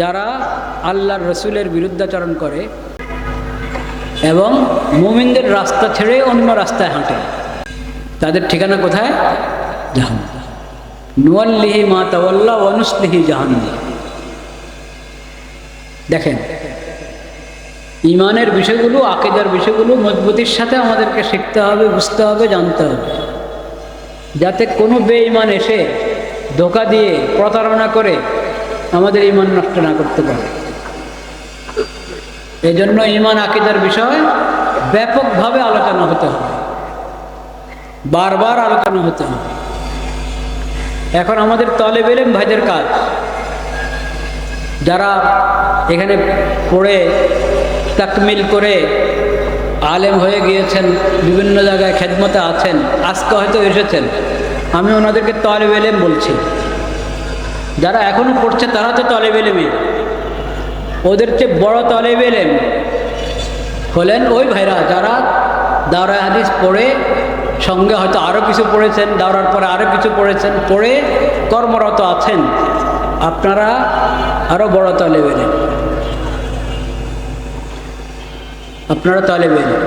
যারা আল্লাহর রসুলের বিরুদ্ধাচরণ করে এবং মুমিনদের রাস্তা ছেড়ে অন্য রাস্তায় হাঁটে, তাদের ঠিকানা কোথায়? জাহান নুয়াল্লিহি মা তাওয়াল্লা অনুসলিহি জাহান্ন দেখেন, ইমানের বিষয়গুলো, আকেদার বিষয়গুলো মজবুতির সাথে আমাদেরকে শিখতে হবে, বুঝতে হবে, জানতে হবে। যাতে কোনো বেঈমান এসে ধোকা দিয়ে প্রতারণা করে আমাদের ইমান নষ্ট না করতে পারে। এই জন্য ইমান আকিদার বিষয় ব্যাপকভাবে আলোচনা হতে হবে। বারবার আলোচনা হতে হবে। এখন আমাদের তলে বেলেম ভাইদের কাজ। যারা এখানে পড়ে, তাকমিল করে আলেম হয়ে গিয়েছেন, বিভিন্ন জায়গায় খেদমতে আছেন, আজকে হয়তো এসেছেন। আমি ওনাদেরকে তলেব এলেম বলছি। যারা এখনও পড়ছে তারা তো তলেব এলেমই। ওদের চেয়ে বড় তলেব এলেম হলেন ওই ভাইরা যারা দাওরা হাদিস পড়ে, সঙ্গে হয়তো আরও কিছু পড়েছেন, দাওরার পরে আরও কিছু পড়েছেন, পড়ে কর্মরত আছেন। আপনারা আরও বড় তলেব এলেম আপনারা তলেব এলেম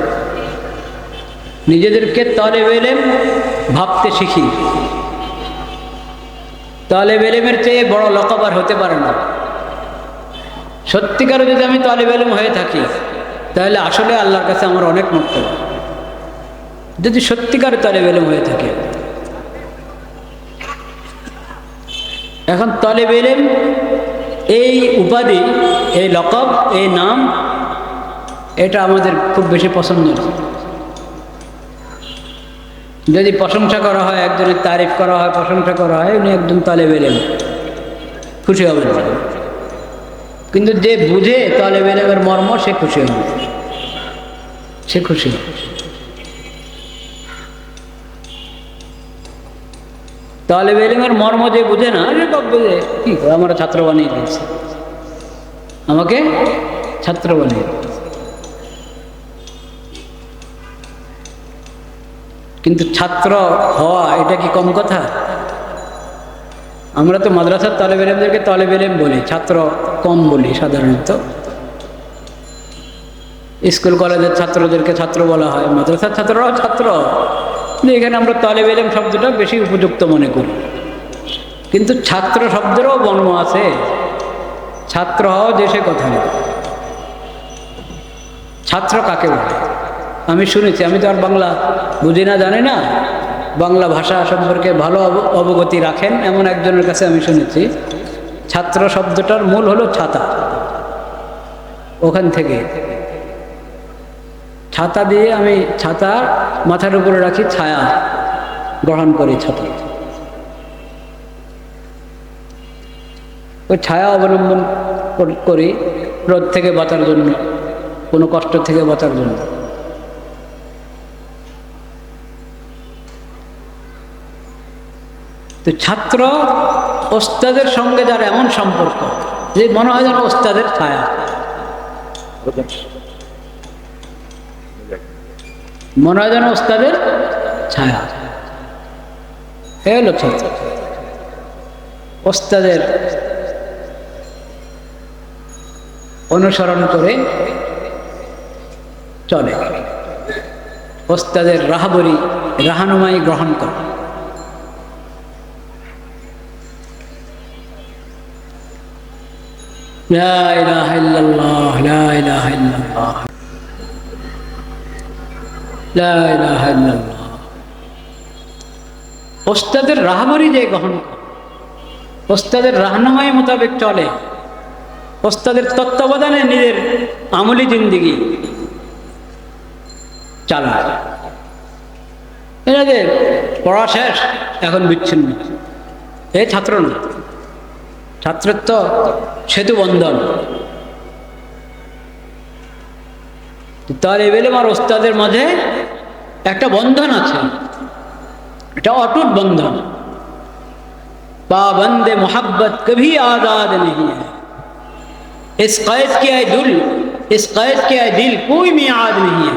নিজেদেরকে তলেব এলেম ভাবতে শিখি। তলেব এলেমের চেয়ে বড় লকবার হতে পারে না। সত্যিকারে যদি আমি তলেব এলেম হয়ে থাকি, তাহলে আসলে আল্লাহর কাছে আমার অনেক মুক্ত যদি সত্যিকার তলেব এলেম হয়ে থাকে। এখন তলেব এলেম, এই উপাধি, এই লকব, এই নাম, এটা আমাদের খুব বেশি পছন্দ না যদি প্রশংসা করা হয়, একজনের তারিফ করা হয়, প্রশংসা করা হয়, উনি একদম তালে বেলেন খুশি হবেন। কিন্তু যে বুঝে তালে বেলেমের মর্ম, সে খুশি হবে। সে খুশি হবে। তালে বেলেমের মর্ম যে বুঝে না সে যে কি? আমার ছাত্র বানিয়ে দিয়েছে। আমাকে ছাত্র বানিয়ে কিন্তু ছাত্র হওয়া, এটা কি কম কথা? আমরা তো মাদ্রাসার তলেবেলেমদেরকে তলেবেলেম বলি, ছাত্র কম বলি সাধারণত। স্কুল, কলেজের ছাত্রদেরকে ছাত্র বলা হয়, মাদ্রাসার ছাত্ররাও ছাত্র। এখানে আমরা তলেবেলেম শব্দটা বেশি উপযুক্ত মনে করি। কিন্তু ছাত্র শব্দেরও বর্ণ আছে। ছাত্র হওয়া যে সে কথা ছাত্র কাকে বলে? আমি শুনেছি, আমি তো আর বাংলা বুঝি না, জানি না। বাংলা ভাষা সম্পর্কে ভালো অবগতি রাখেন, এমন একজনের কাছে আমি শুনেছি। ছাত্র শব্দটার মূল হলো ছাতা। ওখান থেকে। ছাতা দিয়ে আমি ছাতা মাথার উপরে রাখি, ছায়া গ্রহণ করি ছাতা। ওই ছায়া অবলম্বন করি, রোদ থেকে বাঁচার জন্য, কোনো কষ্ট থেকে বাঁচার জন্য। তো ছাত্র ওস্তাদের সঙ্গে যার এমন সম্পর্ক যে মনে হয় যেন ওস্তাদের ছায়া। মনে হয় যেন ওস্তাদের ছায়া। এলো ছাত্র, ওস্তাদের অনুসরণ করে চলে। ওস্তাদের রাহাবরি রাহানুমাই গ্রহণ করে। ওস্তাদের রাহাবরি যে গ্রহণ ওস্তাদের রাহনামাই মোতাবেক চলে, ওস্তাদের তত্ত্বাবধানে নিজের আমলি জিন্দিগি চালায়। এনাদের পড়া শেষ, এখন বিচ্ছিন্ন। এই ছাত্র না। ছাত্রত্ব সেতু বন্ধন তার এবেলেম আর ওস্তাদের মাঝে একটা বন্ধন আছে এটা অটুট বন্ধন পাবন্দে मोहब्बत कभी आजाद नहीं है इस कैद के है दिल इस कैद के है दिल कोई मियाद नहीं है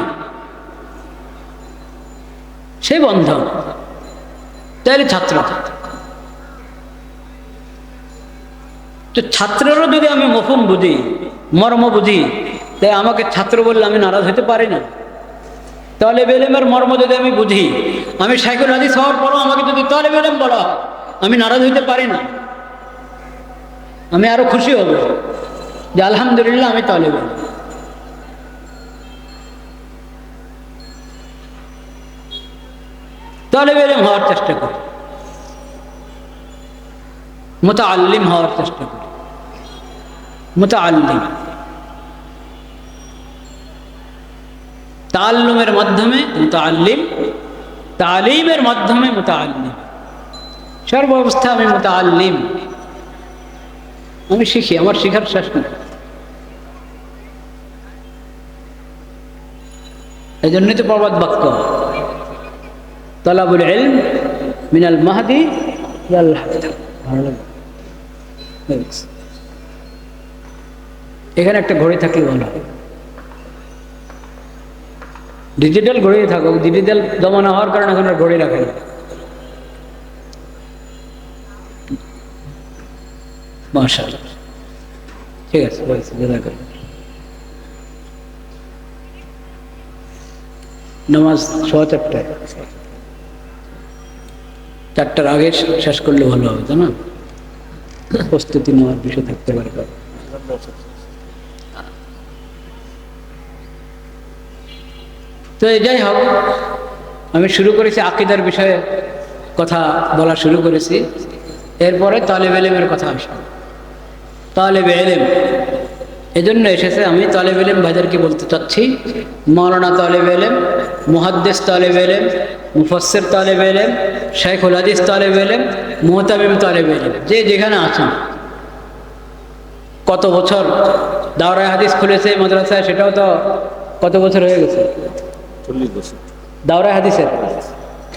সে বন্ধন তাহলে ছাত্র তো ছাত্রেরও যদি আমি মফুম বুঝি, মর্ম বুঝি, তাই আমাকে ছাত্র বললে আমি নারাজ হতে পারি না। তাহলে বেলেমের মর্ম যদি আমি বুঝি, আমি সাইকেল হাদিস হওয়ার পরও আমাকে যদি তাহলে বেলেম বলা আমি নারাজ হইতে পারি না। আমি আরও খুশি হব যে আলহামদুলিল্লাহ আমি তাহলে তাহলে বেলেম হওয়ার চেষ্টা করি। মোতাল্লিম হওয়ার চেষ্টা করি। মোতাল্লিম তাল্লুমের মাধ্যমে মোতাল্লিম তালিমের মাধ্যমে মোতাল্লিম সর্বাবস্থা আমি মোতাল্লিম আমি শিখি, আমার শিখার শেষ নেই। এই জন্যই তো প্রবাদ বাক্য। তলাবুল ইলম মিনাল মাহাদি ভালো লাগে এখানে একটা ঘড়ি থাকলে ভালো ডিজিটাল ঘড়ি থাকুক ডিজিটাল জমানা হওয়ার কারণে এখন আর ঘড়ি রাখে না মাশাআল্লাহ। ঠিক আছে নামাজ সোয়া চারটায়। চারটার আগে শেষ করলে ভালো হবে, তাই না? প্রস্তুতি নেওয়ার বিষয় থাকতে পারে তো যাই হোক, আমি শুরু করেছি আকিদার বিষয়ে কথা বলা শুরু করেছি। এরপরে তালেব এলেমের কথা আসবে তালেব এলেম এজন্য এসেছে আমি তালেব এলেম ভাইদেরকে বলতে চাচ্ছি। মৌলানা তালেব এলেম মুহাদ্দেস তালেব এলেম মুফসের তালেব এলেম শেখুল হাদিস তালেব এলেম মোহতামিম তালেব এলেম যে যেখানে আছেন। কত বছর দাওরায় হাদিস খুলেছে মাদ্রাসায় সেটাও তো কত বছর হয়ে গেছে? চল্লিশ বছর। দাওরায় হাদিসের?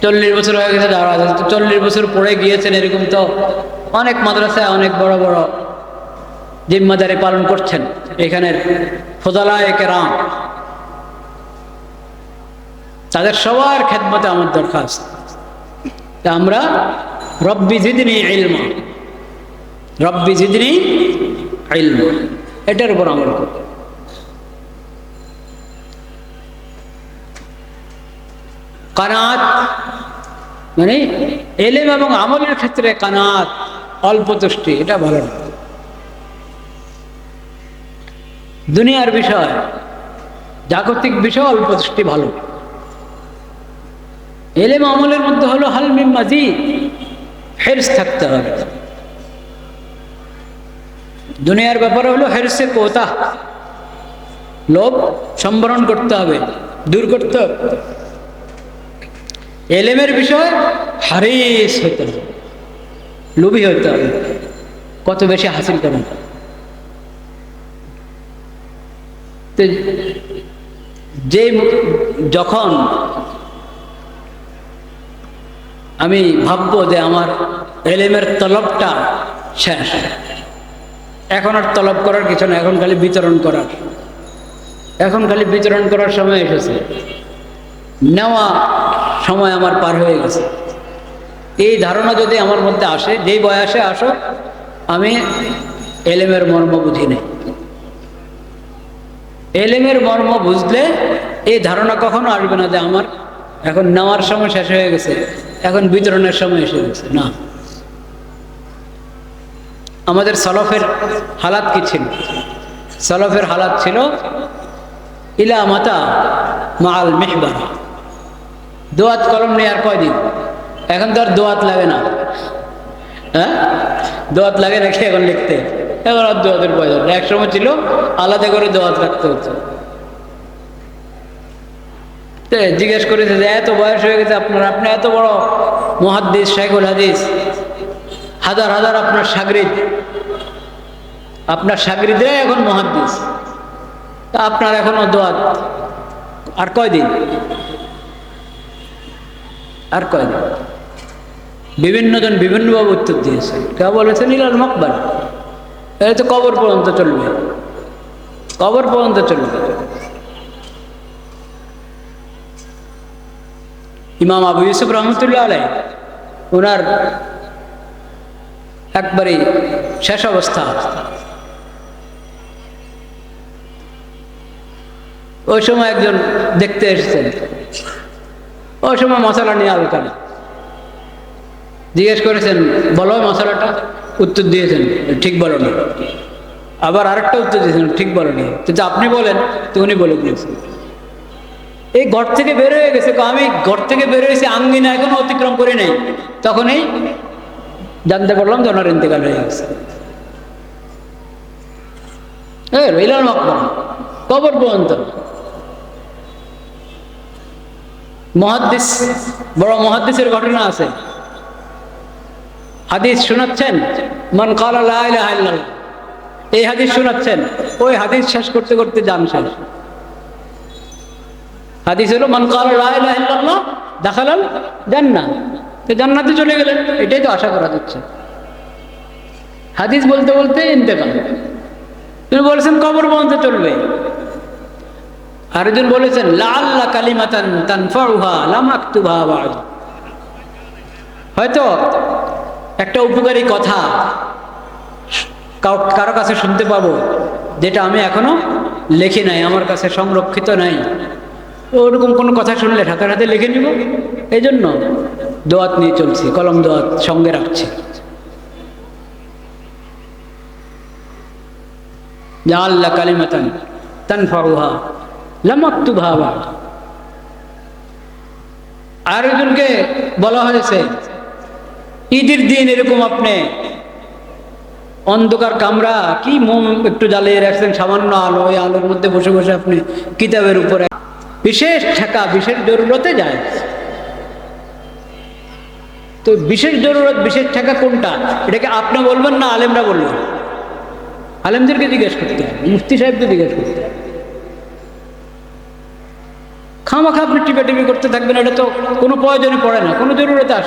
চল্লিশ বছর হয়ে গেছে দাওরা হাদিস। তো চল্লিশ বছর পরে গিয়েছেন এরকম তো অনেক মাদ্রাসায় অনেক বড় বড় জিম্মাদারি পালন করছেন এখানের ফোদালা একে রাম তাদের সবার খেদমতে আমার দরখাস্ত। তা আমরা রব্বি জিদিনী ইলমা। রব্বি জিদিনী ইলমা। এটার উপর আমল করব। কানাত মানে এলেম এবং আমলের ক্ষেত্রে কানাত অল্প তুষ্টি, এটা ভালো না। দুনিয়ার বিষয়, জাগতিক বিষয় অল্প তুষ্টি ভালো। এলেম আমলের মধ্যে হলো হালমিম মাজি হেরস থাকতে হবে। দুনিয়ার ব্যাপারে হলো হেরসে কোতা। লোভ সম্বরণ করতে হবে, দূর করতে হবে। এলেমের বিষয় হারিস হইতে হবে, লোভী হইতে হবে। কত বেশি হাসিল করেন। যে যখন আমি ভাববো যে আমার এলেমের তলবটা শেষ। এখন আর তলব করার কিছু না এখন খালি বিতরণ করার। এখন খালি বিতরণ করার সময় এসেছে। নেওয়া সময় আমার পার হয়ে গেছে। এই ধারণা যদি আমার মধ্যে আসে, যেই বয়সে আসো, আমি এলেমের মর্ম বুঝি নেই। এলেমের মর্ম বুঝলে এই ধারণা কখনো আসবে না যে আমার এখন নেওয়ার সময় শেষ হয়ে গেছে। এখন বিতরণের সময় এসে গেছে, না। আমাদের সলফের হালাত কি ছিল? সলফের হালাত ছিল, ইলা মাতা মাল মেহবারা। দোয়াত কলম নেই আর কয়দিন? এখন তো আর দোয়াত লাগে না। হ্যাঁ? দোয়াত লাগে নাকি এখন লিখতে? এখন আর দোয়াতের প্রয়োজন এক সময় ছিল আলাদা করে দোয়াত রাখতে তো জিজ্ঞেস করেছে যে এত বয়স হয়ে গেছে আপনার, আপনি এত বড় মহাদ্দিস শেখুল হাদিস। হাজার হাজার আপনার সাগরিদ। আপনার সাগরিদে এখন মহাদ্দিস। তা আপনার এখনও দোয়াত আর কয়দিন? আর কয়দিন? বিভিন্ন জন বিভিন্নভাবে উত্তর দিয়েছে। কেউ বলেছে, নীলাল মকবার। এটা তো কবর পর্যন্ত চলবে। কবর পর্যন্ত চলবে। ইমাম আবু ইউসুফ রহমতুল্লাহ আলাই ওনার একবারে শেষ অবস্থা। ওই সময় একজন দেখতে এসেছেন। ওই সময় মশলা নিয়ে আলোচনা জিজ্ঞেস করেছেন, বলো মশলাটা? উত্তর দিয়েছেন, ঠিক বলো না আবার আরেকটা উত্তর দিয়েছেন, ঠিক বলো নি আপনি বলেন, তো উনি বলে দিয়েছেন। এই ঘর থেকে বের হয়ে গেছে আমি ঘর থেকে বের হয়েছি, আঙ্গিনা এখনও অতিক্রম করে নেই। তখনই জানতে পারলাম যে ওনার ইন্তেকাল হয়ে গেছে। রইলাম মকবর কবর পর্যন্ত। মহাদ্দিস বড় মহাদ্দিসের ঘটনা আছে। হাদিস শোনাচ্ছেন, মন কালা। এই হাদিস শোনাচ্ছেন, ওই হাদিস শেষ করতে করতে যান শেষ। হাদিস হলো, মন কালা দাখালাল জান্নাত তো জান্নাতে চলে গেলেন এটাই তো আশা করা যাচ্ছে। হাদিস বলতে বলতে ইন্তেকাল। তিনি বলেছেন, কবর পর্যন্ত চলবে। আরেকজন বলেছেন লাল্লা কালিমাতান তানফাউহা লাম আক্তুবহা বা'দ হয়তো একটা উপকারী কথা কারও কাছে শুনতে পাবো, যেটা আমি এখনও লেখি নাই, আমার কাছে সংরক্ষিত নাই। ওরকম কোনো কথা শুনলে হাতে হাতে লিখে নিব? এই জন্য দোয়াত নিয়ে চলছি, কলম দোয়াত সঙ্গে রাখছি। যা আল্লাহ কালিমাতান তানফাউহা লামাক্তুবহা বা'দ আরেকজনকে বলা হয়েছে, ঈদের দিন এরকম আপনি অন্ধকার কামরা, কি মোম একটু জ্বালিয়ে রাখছেন, সামান্য আলো, ওই আলোর মধ্যে বসে বসে আপনি কিতাবের উপরে বিশেষ ঠেকা, বিশেষ জরুরতে যায়। তো বিশেষ জরুরত, বিশেষ ঠেকা কোনটা? এটাকে আপনি বলবেন না আলেমরা বলবেন? আলেমদেরকে জিজ্ঞেস করতে হয়, মুফতি সাহেবকে জিজ্ঞেস করতে হবে খামাখা আপনি টিপে করতে থাকবেন, এটা তো কোনো প্রয়োজনে পড়ে না, কোনো জরুরতে আস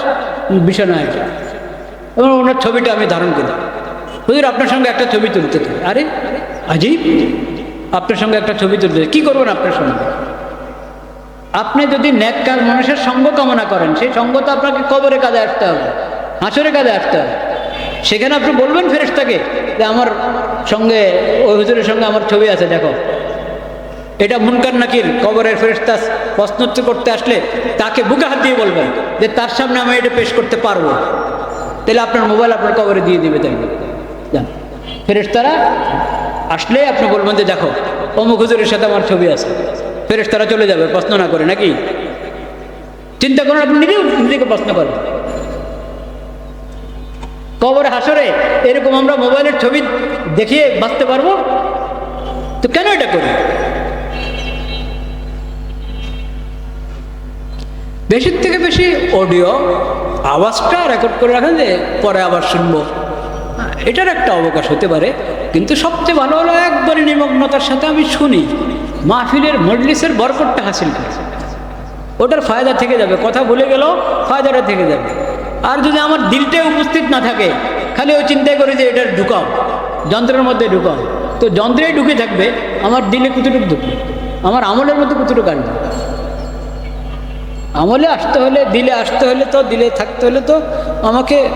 বিষয় না এটা। এবং ওনার ছবিটা আমি ধারণ করি। হুজুর, আপনার সঙ্গে একটা ছবি তুলতে আরে, আজীব, আপনার সঙ্গে একটা ছবি তুলতে। কি করবেন আপনার সঙ্গে? আপনি যদি ন্যাককার মানুষের সঙ্গ কামনা করেন, সেই সঙ্গ তো আপনাকে কবরে কাজে আসতে হবে, হাসরে কাজে আসতে হবে। সেখানে আপনি বলবেন ফেরেশতাকে যে আমার সঙ্গে, ওই হুজুরের সঙ্গে আমার ছবি আছে, দেখো। এটা মুনকার নাকির, কবরের ফেরেস্তা প্রশ্নোত্তর করতে আসলে তাকে বুকে হাত দিয়ে বলবেন যে তার সামনে আমি এটা পেশ করতে পারব। তাহলে আপনার মোবাইল আপনার কবরে দিয়ে দিবে তাই যান। ফেরেস্তারা আসলে আপনি বলবেন যে দেখো, অমুক হুজুরের সাথে আমার ছবি আছে। ফেরেস্তারা চলে যাবে প্রশ্ন না করে নাকি? চিন্তা করেন আপনি নিজেও নিজেকে প্রশ্ন করেন। কবরে হাসরে এরকম আমরা মোবাইলের ছবি দেখিয়ে বাঁচতে পারব? তো কেন এটা করি? বেশির থেকে বেশি অডিও আওয়াজটা রেকর্ড করে রাখেন যে পরে আবার শুনব। হ্যাঁ, এটার একটা অবকাশ হতে পারে কিন্তু সবচেয়ে ভালো হলো একবারে নিমগ্নতার সাথে আমি শুনি। মাহফিলের মজলিসের বরকটটা হাসিল করি ওটার ফায়দা থেকে যাবে। কথা ভুলে গেলেও ফায়দাটা থেকে যাবে। আর যদি আমার দিলটাই উপস্থিত না থাকে, খালি ওই চিন্তাই করে যে এটা ঢুকাও, যন্ত্রের মধ্যে ঢুকাও। তো যন্ত্রেই ঢুকে থাকবে, আমার দিলে কতটুকু ঢুকবে আমার আমলের মধ্যে কতটুকু আসবে আমলে আসতে হলে, দিলে আসতে হলে তো, দিলে থাকতে হলে তো আমাকে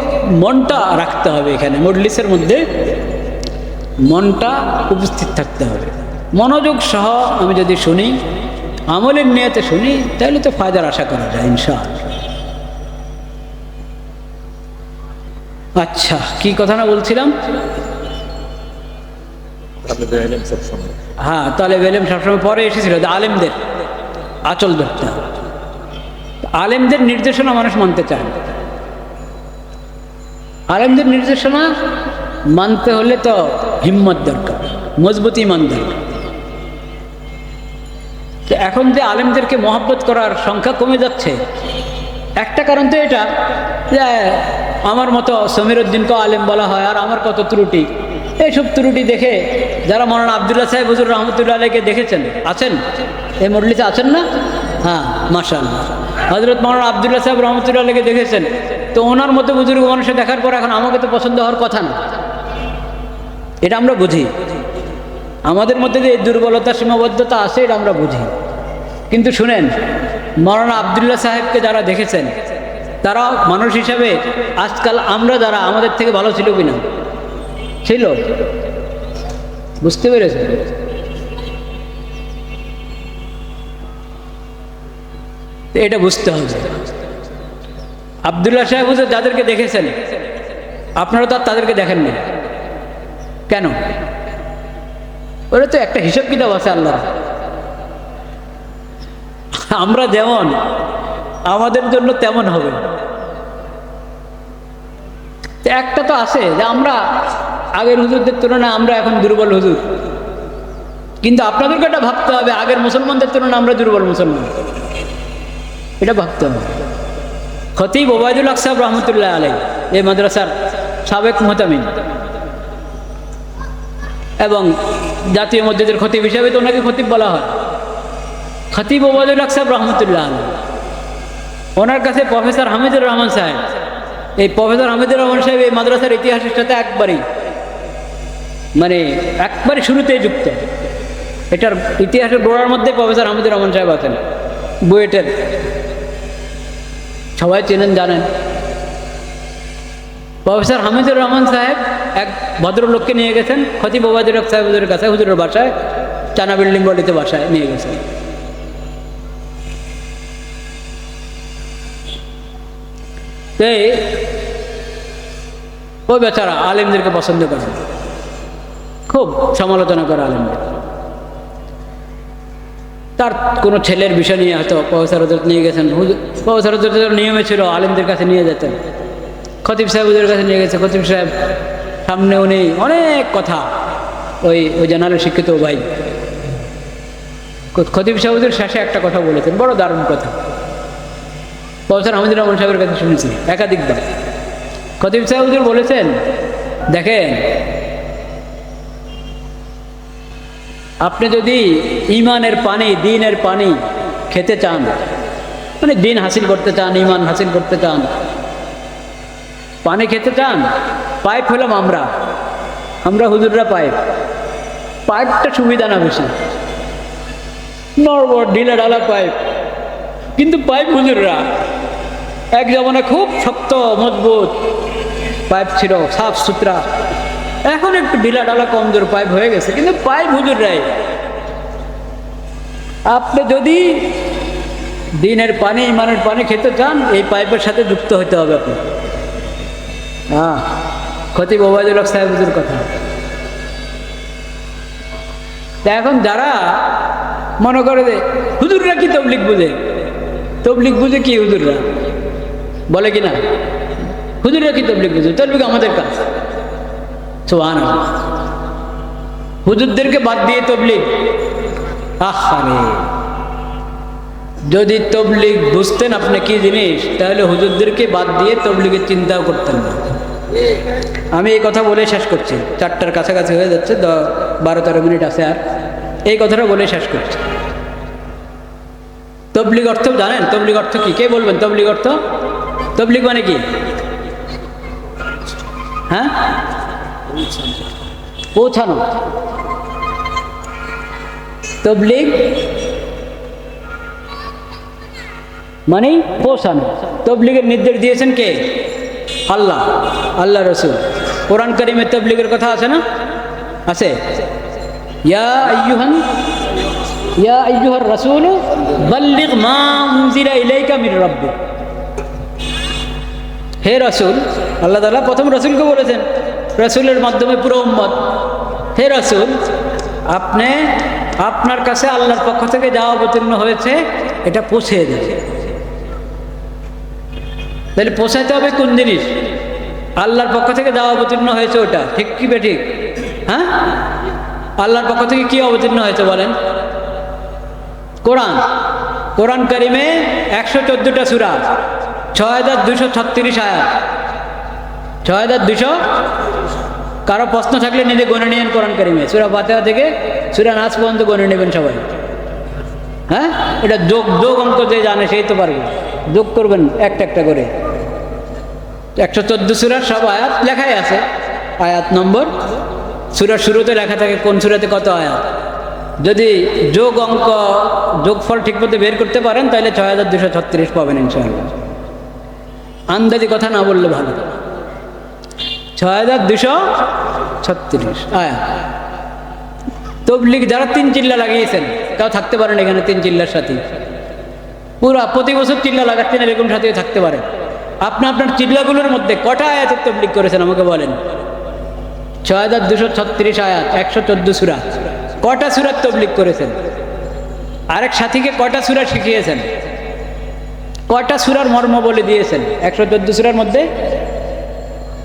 মনটা রাখতে হবে এখানে, মজলিসের মধ্যে মনটা উপস্থিত থাকতে হবে। মনোযোগ সহ আমি যদি শুনি আমলের নিয়তে শুনি তাহলে তো ফায়দার আশা করা যায় ইনশাআল্লাহ। আচ্ছা কি কথা না বলছিলাম? হ্যাঁ তাহলে বেলেম সবসময় পরে এসেছিল আলেমদের আচল ধরতে। আলেমদের নির্দেশনা মানুষ মানতে চায়। আলেমদের নির্দেশনা মানতে হলে তো হিম্মত দরকার মজবুত ইমান দরকার। তো এখন যে আলেমদেরকে মহব্বত করার সংখ্যা কমে যাচ্ছে, একটা কারণ তো এটা যে, আমার মতো সমীর উদ্দিনকে আলেম বলা হয় আর আমার কত ত্রুটি, এইসব ত্রুটি দেখে যারা মরানা আবদুল্লাহ সাহেব হুজুর রহমতুল্লাহ আলীকে দেখেছেন, আছেন? এই মল্লিতে আছেন না? হ্যাঁ মাসাল হজরত মৌলানা আবদুল্লাহ সাহেব রহমতুল্লাহ আলীকে দেখেছেন, তো ওনার মতো বুজুর্গ মানুষের দেখার পর এখন আমাকে তো পছন্দ হওয়ার কথা না। এটা আমরা বুঝি। আমাদের মধ্যে যে দুর্বলতা, সীমাবদ্ধতা আছে, এটা আমরা বুঝি। কিন্তু শুনেন মরানা আবদুল্লাহ সাহেবকে যারা দেখেছেন তারা মানুষ হিসাবে আজকাল আমরা যারা, আমাদের থেকে ভালো ছিল কিনা? ছিল। বুঝতে পেরেছে এটা বুঝতে হবে। আবদুল্লাহ সাহেব যাদেরকে দেখেছেন, আপনারা তো তাদেরকে দেখেননি। কেন? ওরা তো একটা হিসাব কিতাব আছে আল্লাহ আমরা যেমন, আমাদের জন্য তেমন হবে। একটা তো আছে যে আমরা, আগের হুজুরদের তুলনায় আমরা এখন দুর্বল হুজুর। কিন্তু আপনাদেরকে এটা ভাবতে হবে, আগের মুসলমানদের তুলনায় আমরা দুর্বল মুসলমান। এটা ভাবতে হবে। খতিব ওবায়দুল হক সাহেব রহমতুল্লাহ আলাই এই মাদ্রাসার সাবেক মোহতামিন এবং জাতীয় মসজিদের খতিব হিসাবে তো ওনাকে খতিব বলা হয়। খতিব ওবায়দুল হক সাহেব রহমতুল্লাহ ওনার কাছে প্রফেসর হামিদুর রহমান সাহেব, এই প্রফেসর হামিদুর রহমান সাহেব এই মাদ্রাসার ইতিহাসের সাথে একবারই মানে একবারে শুরুতেই যুক্ত। এটার ইতিহাসের গোড়ার মধ্যে প্রফেসর হামিদুর রহমান সাহেব আছেন। বুয়েটের। সবাই চেনেন, জানেন। প্রফেসর হামিদুর রহমান সাহেব এক ভদ্রলোককে নিয়ে গেছেন, খতিব ওবায়দুল হক সাহেব হুজুরের কাছে, হুজুরের বাসায়, চানা বিল্ডিং বলিতে বাসায় নিয়ে গেছেন। তো ওই বেচারা আলেমদেরকে পছন্দ করে। খুব সমালোচনা করে আলেমদের। তার কোনো ছেলের বিষয় নিয়ে হয়তো প্রফেসর নিয়ে গেছেন। প্রফেসর নিয়মে ছিল আলেমদের কাছে নিয়ে যেতেন। খতিব সাহেব ওদের কাছে নিয়ে গেছে। খতিব সাহেব, সামনে উনি অনেক কথা, ওই ওই জানালের শিক্ষিত ভাই। খতিব সাহেব ওদের শেষে একটা কথা বলেছেন, বড় দারুণ কথা। প্রফেসর আহমদুর রহমান সাহেবের কাছে শুনেছি, একাধিক একাধিকবার খতিব সাহেব ওদের বলেছেন, দেখেন, আপনি যদি ইমানের পানি, দিনের পানি খেতে চান মানে দিন হাসিল করতে চান, ইমান হাসিল করতে চান পানি খেতে চান? পাইপ হলাম আমরা। আমরা হুজুররা পাইপ। পাইপটা সুবিধা না বেশি। নরবর, ঢিলা ঢালা পাইপ। কিন্তু পাইপ হুজুররা, এক জমানে খুব শক্ত, মজবুত। পাইপ ছিল সাফ সুতরা। এখন একটু ঢিলা ঢালা কমজোর পাইপ হয়ে গেছে। কিন্তু পাইপ হুজুররাই, আপনি যদি দিনের পানি, ইমানের পানি খেতে চান, এই পাইপের সাথে যুক্ত হতে হবে আপনি। হ্যাঁ। খতিব ওবায়দুল হক কথা। তা এখন যারা মনে করে যে হুজুররা কি তবলিক বুঝে? তবলিক বুঝে কি হুজুররা? বলে কি না? হুজুররা কি তবলিক বুঝে? তবলিক আমাদের কাজ। সোহান হুজুরদেরকে বাদ দিয়ে তবলিগ। আহারে। যদি তবলিক বুঝতেন আপনি কি জিনিস, তাহলে হুজুরদেরকে বাদ দিয়ে তবলিগের চিন্তাও করতেন না। আমি এই কথা বলে শেষ করছি। চারটার কাছাকাছি হয়ে যাচ্ছে বারো তেরো মিনিট আছে আর। এই কথাটা বলে শেষ করছি। তবলিগ অর্থ জানেন? তবলিগ অর্থ কি? কে বলবেন তবলিগ অর্থ? তবলিগ মানে কি? হ্যাঁ? পৌঁছানো। তবলিগ মানে পৌঁছানো। তবলিগের নির্দেশ দিয়েছেন কে? আল্লাহ আল্লাহ রসুল। কোরআন করিমের তবলিগের কথা আছে না? আছে? ইয়া আইয়ুহান, ইয়া আইয়ুহার রাসূল, বাল্লিগ মা উনজিলা ইলাইকা হে রসুল, আল্লাহ তাআলা প্রথম রসুলকে বলেছেন, রসুলের মাধ্যমে পুরো উম্মত। হে রসুল, আপনি আপনার কাছে আল্লাহর পক্ষ থেকে যা অবতীর্ণ হয়েছে, এটা পৌঁছে দেন। তাহলে পৌঁছাইতে হবে কোন জিনিস? আল্লাহর পক্ষ থেকে যা অবতীর্ণ হয়েছে ওটা। ঠিক কি বে ঠিক? হ্যাঁ? আল্লাহর পক্ষ থেকে কি অবতীর্ণ হয়েছে বলেন? কোরআন। কোরআন করিমে একশো চোদ্দোটা সুরা ছয় হাজার দুশো ছত্রিশ আয়াত। ছয় হাজার দুশো কারও প্রশ্ন থাকলে নিজে গণে নিয়েন কোরআন করিমে। সুরা ফাতেহা থেকে সুরা নাচ পর্যন্ত গণে নেবেন সবাই। হ্যাঁ? এটা যোগ যোগ অঙ্ক যে জানে সেই তো পারবে। যোগ করবেন একটা একটা করে। একশো চোদ্দ সুরার সব আয়াত লেখাই আছে। আয়াত নম্বর সুরার শুরুতে লেখা থাকে কোন সুরাতে কত আয়াত। যদি যোগ অঙ্ক, যোগফল ঠিকমতো বের করতে পারেন, তাহলে ছয় হাজার দুশো ছত্রিশ পাবেন ইনশাআল্লাহ। আন্দাজি কথা না বললে ভালো। ছয় হাজার দুশো ছত্রিশ আয়া তবলিগ যারা তিন চিল্লা লাগিয়েছেন তাও থাকতে পারেন এখানে তিন চিল্লার সাথে। পুরা প্রতি বছর চিল্লা লাগাচ্ছেন এরকম সাথে থাকতে পারেন আপনি আপনার চিল্লাগুলোর মধ্যে কটা আয়াতের তবলিগ করেছেন আমাকে বলেন? ছয় হাজার দুশো ছত্রিশ আয়াত, একশো চোদ্দ সুরা। কটা সুরার তবলিগ করেছেন? আরেক সাথীকে কটা সুরা শিখিয়েছেন? কটা সুরার মর্ম বলে দিয়েছেন? একশো চোদ্দ সুরার মধ্যে?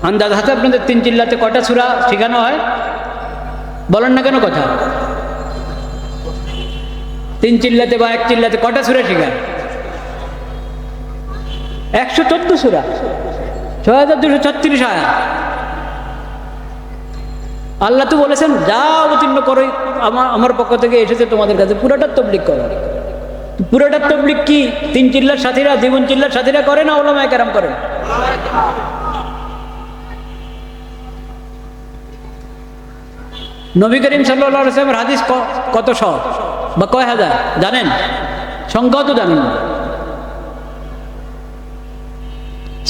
আন্দাজ হাতে আপনাদের তিন চিল্লাতে কটা সুরা শেখানো হয়? বলেন না কেন কথা? তিন চিল্লাতে বা এক চিল্লাতে কটা সুরা শেখায়? একশো চোদ্দ সুরা ছয় হাজার দুশো ছত্রিশ আয়া। আল্লাহ তো বলেছেন, যা অবতীর্ণ করো আমার আমার পক্ষ থেকে এসেছে তোমাদের কাছে পুরোটা তবলিক করো। পুরোটা তবলিক কি? তিন চিল্লার সাথীরা জীবন চিল্লার সাথীরা করে না ওলামায় কেরাম করেন নবী করিম সাল্লামের হাদিস কত শ? বা কয় হাজার? জানেন? সংখ্যাও তো জানেন না।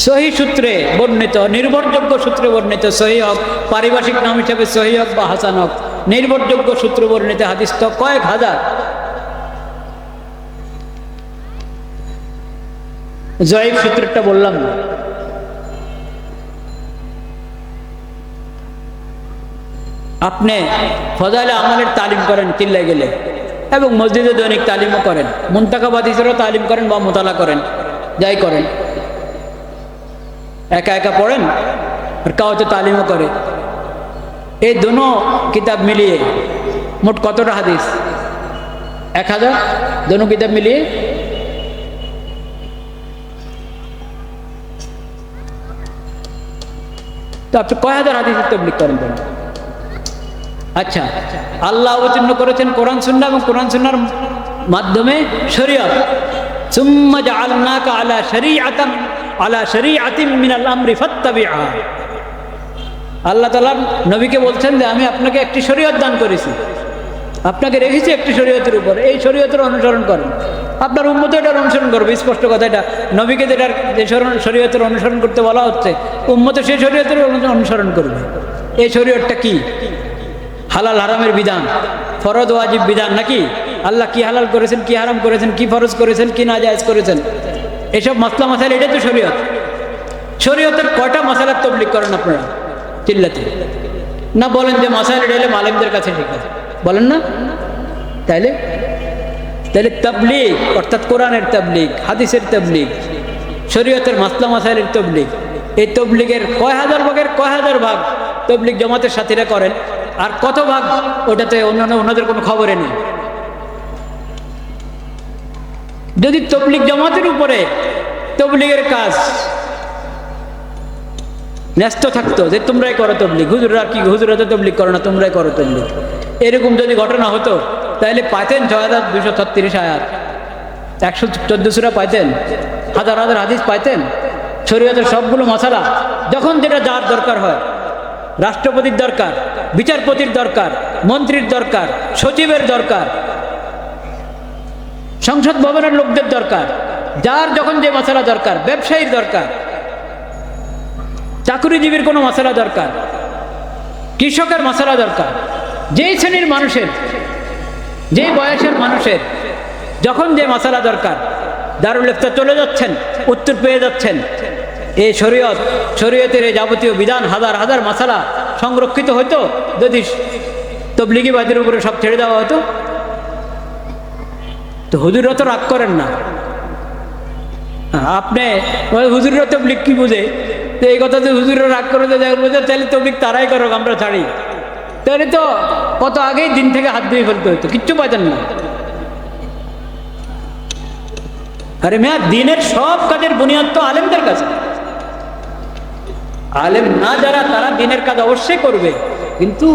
সহি সূত্রে বর্ণিত, নির্ভরযোগ্য সূত্রে বর্ণিত সহি হক, পারিভাষিক নাম হিসাবে সহি হক বা হাসান হক। নির্ভরযোগ্য সূত্র বর্ণিত হাদিস তো কয়েক হাজার। জয়ীব সূত্রটা বললাম না। আপনি ফজাইলে আমলের তালিম করেন চিল্লাই গেলে এবং মসজিদে দৈনিক তালিমও করেন মুন্তাকাবাদ হিসেবেও তালিম করেন বা মোতালা করেন, যাই করেন। একা একা পড়েন? আর কাউতে তালিমও করে। এই দুনো কিতাব মিলিয়ে মোট কতটা হাদিস? এক হাজার? দুনো কিতাব মিলিয়ে? তো আপনি কয় হাজার হাদিসের তবলিক করেন? আচ্ছা আল্লাহ অবতীর্ণ করেছেন কোরআন সুন্না এবং কোরআন সুন্নার মাধ্যমে শরীয়ত। সুম্মা জাআলনাকা আলা শরীআতাম আলা শরীআতিম মিনাল আমরি ফাত্তাবিআ। আল্লাহ তাআলা নবীকে বলছেন যে, আমি আপনাকে একটি শরীয়ত দান করেছি। আপনাকে রেখেছি একটি শরীয়তের উপর। এই শরীয়তের অনুসরণ করেন। আপনার উম্মত এটার অনুসরণ করবে। স্পষ্ট কথা এটা। নবীকে যেটার যে শরীয়তের অনুসরণ করতে বলা হচ্ছে, উম্মত সেই শরীয়তের অনুসরণ করবে। এই শরীয়তটা কি? হালাল হারামের বিধান। ফরজ, ওয়াজিব বিধান নাকি? আল্লাহ কি হালাল করেছেন, কি হারাম করেছেন, কি ফরজ করেছেন, কি না জায়েজ করেছেন? এসব মাসলা মাসাইল এটাই তো শরীয়ত। শরীয়তের কয়টা মশালার তবলিক করেন আপনারা? চিল্লাতে। না বলেন যে মশাইল, এটা হলে মালিকদের কাছে ঠিক আছে। বলেন না? তাইলে? তাহলে তাবলিগ, অর্থাৎ কোরআনের তাবলিগ, হাদিসের তাবলিগ, শরীয়তের মাসলা মাসাইলের তবলিগ। এই তবলিগের কয় হাজার ভাগের কয় হাজার ভাগ তবলিগ জমাতের সাথীরা করেন, আর কত ভাগ ওটাতে অন্যান্য ওনাদের কোনো খবরে নেই। যদি তবলিগ জমাতের উপরে তবলিগের কাজ ন্যস্ত থাকতো যে তোমরাই করো তবলিগ হুজুরা কি হুজুরা তো তবলিগ করো না, তোমরাই করো তবলিগ। এরকম যদি ঘটনা হতো, তাহলে পাইতেন ছয় হাজার দুশো ছত্রিশ আয়াত। একশো চোদ্দশোরা পাইতেন, হাজার হাজার হাদিস পাইতেন, শরীয়তের সবগুলো মশালা, যখন যেটা যার দরকার হয়, রাষ্ট্রপতির দরকার, বিচারপতির দরকার, মন্ত্রীর দরকার, সচিবের দরকার সংসদ ভবনের লোকদের দরকার, যার যখন যে মশলা দরকার, ব্যবসায়ীর দরকার, চাকুরিজীবীর কোনো মশলা দরকার, কৃষকের মশলা দরকার, যেই শ্রেণির মানুষের, যেই বয়সের মানুষের, যখন যে মশলা দরকার, দারুল ইফতার চলে যাচ্ছেন, উত্তর পেয়ে যাচ্ছেন। এই শরীয়ত, শরীয়তের এই যাবতীয় বিধান, হাজার হাজার মশলা সংরক্ষিত হতো যদি তবলিগিবাদের উপরে সব ছেড়ে দেওয়া হতো তো হুজুররা তো রাগ করেন না। আপনি হুজুররা তবলিগ কি বুঝে? তো এই কথা যে হুজুররা রাগ করে বুঝে, তাহলে তবলিগ তারাই করো আমরা ছাড়ি। তাহলে তো কত আগেই দিন থেকে হাত দিয়ে ফেলতে হতো কিচ্ছু পাইতেন না আরে মেয়া, দিনের সব কাজের বুনিয়াদ তো আলেমদের কাছে। আলেম না যারা, তারা দিনের কাজ অবশ্যই করবে। কিন্তু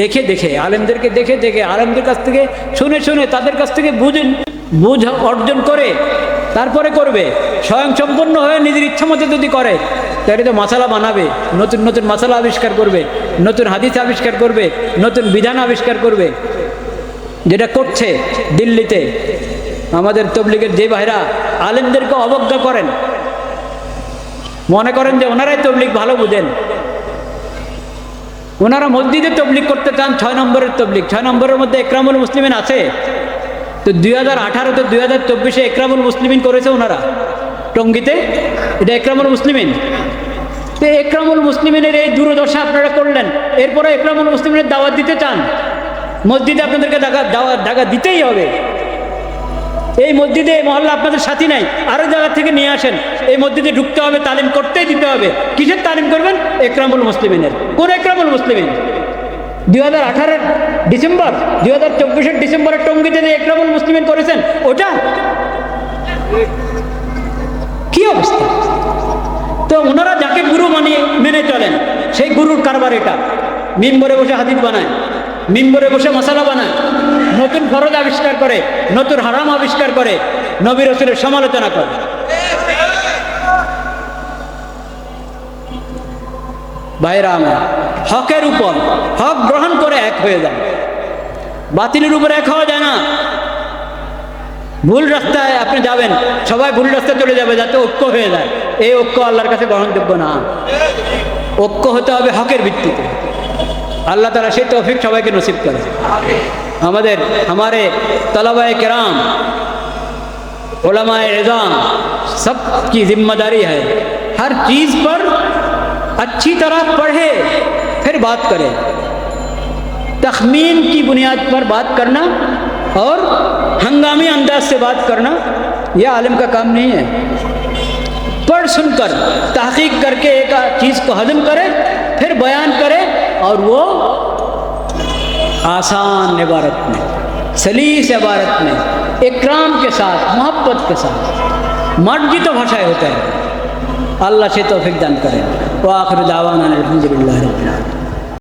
দেখে দেখে, আলেমদেরকে দেখে দেখে, আলেমদের কাছ থেকে শুনে শুনে, তাদের কাছ থেকে বুঝেন বুঝ অর্জন করে, তারপরে করবে। স্বয়ং সম্পূর্ণ হয়ে নিজের ইচ্ছা মতো যদি করে তাহলে তো মশালা বানাবে, নতুন নতুন মশালা আবিষ্কার করবে, নতুন হাদিস আবিষ্কার করবে, নতুন বিধান আবিষ্কার করবে। যেটা করছে দিল্লিতে, আমাদের তবলিগের যে ভাইরা আলেমদেরকে অবজ্ঞা করেন, মনে করেন যে ওনারাই তবলিক ভালো বুঝেন। ওনারা মসজিদে তবলিক করতে চান, ছয় নম্বরের তবলিক ছয় নম্বরের মধ্যে একরামুল মুসলিমিন আছে। তো দুই হাজার আঠারোতে দুই হাজার চব্বিশে একরামুল মুসলিমিন করেছে ওনারা। টঙ্গিতে? এটা একরামুল মুসলিমিন। তো একরামুল মুসলিমিনের এই দূরদশা আপনারা করলেন। এরপরে একরামুল মুসলিমিনের দাওয়াত দিতে চান। মসজিদে আপনাদেরকে দেখা দাওয়াত দেখা দিতেই হবে। এই মসজিদে এই মহল্লা আপনাদের সাথী নাই। আরও জায়গা থেকে নিয়ে আসেন। এই মসজিদে ঢুকতে হবে, তালিম করতেই দিতে হবে। কিসের তালিম করবেন? একরামুল মুসলিমিনের। কোন একরামুল মুসলিমিন? দুই হাজার আঠারোর ডিসেম্বর, দুই হাজার চব্বিশের ডিসেম্বরের টঙ্গিতে যে একরামুল মুসলিমিন করেছেন, ওটা? কি অবস্থা? তো ওনারা যাকে গুরু মানিয়ে মেনে চলেন। সেই গুরুর কারবার এটা। মিম্বরে বসে হাদিস বানায়, মিম্বরে বসে মশালা বানায়, নতুন ফরজ আবিষ্কার করে, নতুন হারাম আবিষ্কার করে, নবী রসুলের সমালোচনা করে। ভাইরা আমার হকের উপর হক গ্রহণ করে এক হয়ে যায় বাতিলের উপর এক হওয়া যায় না ভুল রাস্তায় আপনি যাবেন সবাই ভুল রাস্তায় চলে যাবে যাতে ঐক্য হয়ে যায় এই ঐক্য আল্লাহর কাছে গ্রহণযোগ্য না ঐক্য হতে হবে হকের ভিত্তিতে আল্লাহ তারা সেই তৌফিক সবাইকে নসিব করে আমাদের हमारे तलबाए कराम उलमाए एज़ाम सब की जिम्मेदारी है हर चीज़ पर اچھی طرح پڑھے، پھر بات کرے۔ تخمین کی بنیاد پر بات کرنا اور ہنگامی انداز سے بات کرنا، یہ عالم کا کام نہیں ہے۔ پڑھ سن کر، تحقیق کر کے ایک چیز کو ہضم کرے، پھر بیان کرے اور وہ آسان عبارت میں، سلیس عبارت میں، اکرام کے ساتھ، محبت کے ساتھ مرضی تو بھاشائے ہوتا ہے আল্লাহ সে তৌফিক দান করেন। ও আখর আওয়ান আলহামদুলিল্লাহ